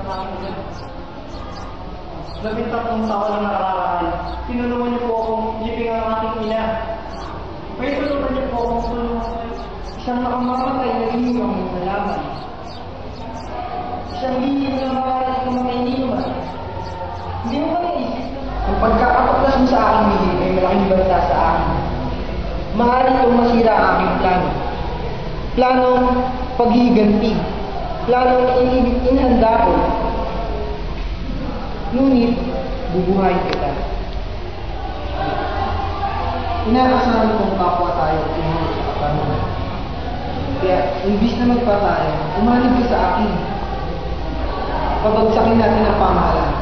nakakita. Labing tatlong taon na nakararaan, tinulungan niyo po akong liping ang aking ina. May tulungan niyo po akong tulungan isang nakamamatay na iniwang ng nalaman. Isang lihim na makalat ng mga iniwan. Hindi mo ba naisip? Ang pagkakapaglas mo sa aking bibig ay malaking banta sa akin. Maaari itong masira ang aking plano. Planong paghihiganti. Planong inibig inhanda ko. Ngunit, bubuhayin kita. Inaasahan kong kapwa tayo tumulong sa katanungan. Kaya, imbis na magpatayo, umalig ka sa akin. Pabagsakin natin ang pamahalaan.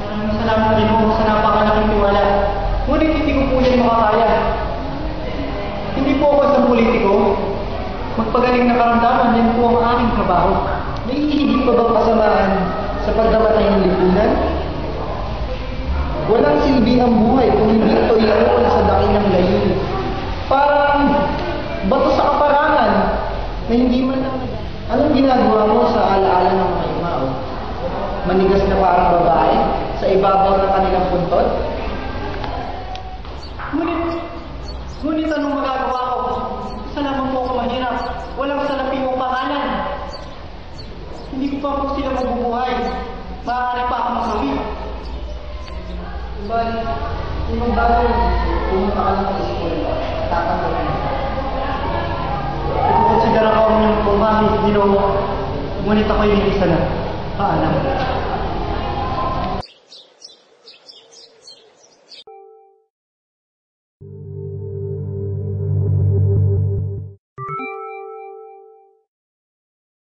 Maraming salamat din po sa napakalaking tiwala. Ngunit hindi ko po yan makakaya. Hindi po ako isang politiko. Magpagaling na karamdaman, yan po ang aking trabaho. May hihigit pa bang kasamaan sa pagdamatay ng lipunan? Walang silbi ang buhay kung hindi ito iuul sa dakilang layunin. Parang bato sa kaparangan na hindi man lang... Anong ginagawa mo sa alaala ng mga imao? Manigas na parang babae sa ibabaw ng kanilang puntot? Ngunit, ngunit anong magagawa ko? Isa lamang po ako mahirap. Walang salapi o pangalan. Hindi ko pa po sila mabubuhay. Maaari pa ako masawi. Bali, yung bago, pumunta ka lang sa school, tatanggap mo. Ikukonsidera ko ang iyong pumahit, ginoo. Ngunit ako'y hindi sana. Paalam.